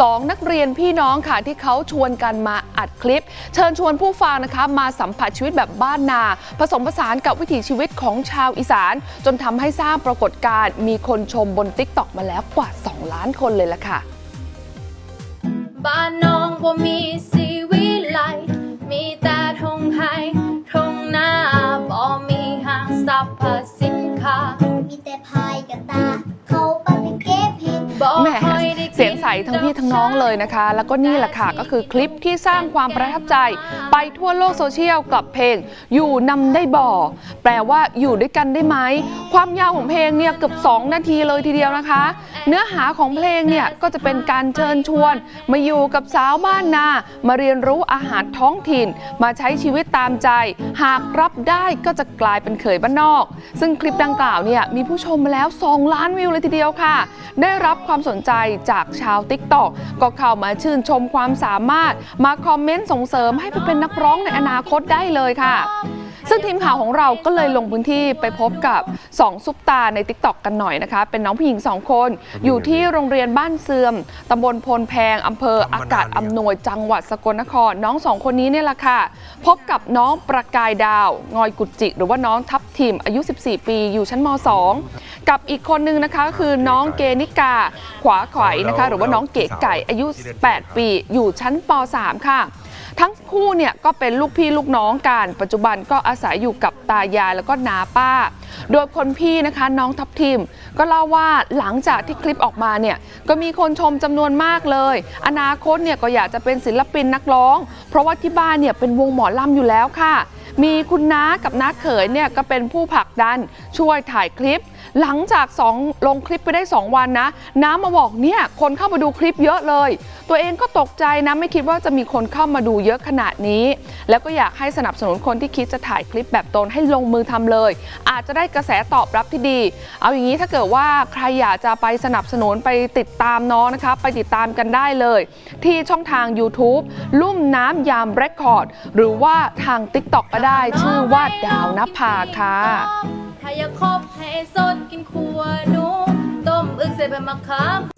สองนักเรียนพี่น้องค่ะที่เขาชวนกันมาอัดคลิป เชิญชวนผู้ฟังนะคะมาสัมผัสชีวิตแบบบ้านนา ผสมผสานกับวิถีชีวิตของชาวอีสาน จนทำให้สร้างปรากฏการณ์มีคนชมบน t ิ k t o k มาแล้วกว่า 2 ล้านคนเลยละค่ะบ้านน้องบ่มีสีวิไลมีแต่ทงไห้ทงหน้าบ่มีห้างสรรพสินค้ามีแต่พายกับตา สียงใสทั้งพี่ทั้งน้องเลยนะคะ แล้วก็นี่แหละค่ะก็คือคลิปที่สร้างความประทับใจ ไปทั่วโลกโซเชียลกับเพลง อยู่นำได้บ่อ แปลว่าอยู่ด้วยกันได้ไหม ความยาวของเพลงเนี่ยเกือบ 2 นาทีเลยทีเดียวนะคะ เนื้อหาของเพลงเนี่ยก็จะเป็นการเชิญชวน มาอยู่กับสาวบ้านนา มาเรียนรู้อาหารท้องถิ่น มาใช้ชีวิตตามใจ หากรับได้ก็จะกลายเป็นเขยบ้านนอก ซึ่งคลิปดังกล่าวเนี่ยมีผู้ชมมาแล้ว 2 ล้านวิวเลยทีเดียวค่ะ ได้รับความสนใจจากชาวติ๊กต็อกก็เข้ามาชื่นชมความสามารถ มาคอมเมนต์ส่งเสริมให้ไปเป็นนักร้องในอนาคตได้เลยค่ะ ซึ่งทีมข่าวของเราก็เลยลงพื้นที่ไปพบกับ2ซุปตาใน t ิ k t o k กันหน่อยนะคะ เป็นน้องผู้หญิง 2 คน อยู่ที่โรงเรียนบ้านเสื่อมตำบลพลแพงอำเภออากาศอำนวยจังหวัดสกลนคร น้องสองคนนี้เนี่ยแหละค่ะ พบกับน้องประกายดาว งอยกุจิ หรือว่าน้องทับทิมอายุ 14 ปี อยู่ชั้นม 2 กับอีกคนนึงนะคะคือน้องเกนิกาขวาไขวนะคะ หรือว่าน้องเก๋ไก่อายุ 8 ปี อยู่ชั้นป .3 ค่ะ ทั้งคู่เนี่ยก็เป็นลูกพี่ลูกน้องกัน ปัจจุบันก็อาศัยอยู่กับตายายแล้วก็นาป้า โดยคนพี่นะคะน้องทัพทิม ก็เล่าว่าหลังจากที่คลิปออกมาเนี่ยก็มีคนชมจำนวนมากเลย อนาคตเนี่ยก็อยากจะเป็นศิลปินนักร้อง เพราะว่าที่บ้านเนี่ยเป็นวงหมอลำอยู่แล้วค่ะ มีคุณน้ากับน้าเขยเนี่ยก็เป็นผู้ผลักดันช่วยถ่ายคลิป หลังจากสองลงคลิปไปได้ 2 วันนะ น้ามาบอกเนี่ยคนเข้ามาดูคลิปเยอะเลย ตัวเองก็ตกใจนะไม่คิดว่าจะมีคนเข้ามาดูเยอะขนาดนี้ แล้วก็อยากให้สนับสนุนคนที่คิดจะถ่ายคลิปแบบตนให้ลงมือทำเลย อาจจะได้กระแสตอบรับที่ดี เอาอย่างนี้ถ้าเกิดว่าใครอยากจะไปสนับสนุนไปติดตามน้องนะคะ ไปติดตามกันได้เลย ที่ช่องทาง YouTube ลุ่มน้ำยามเรคคอร์ดหรือว่าทาง TikTok ก็ได้ชื่อว่าดาวนภาค่ะถ้าอยากคบให้สดกินขัวหนูต้มอึกใส่ใบมะขาม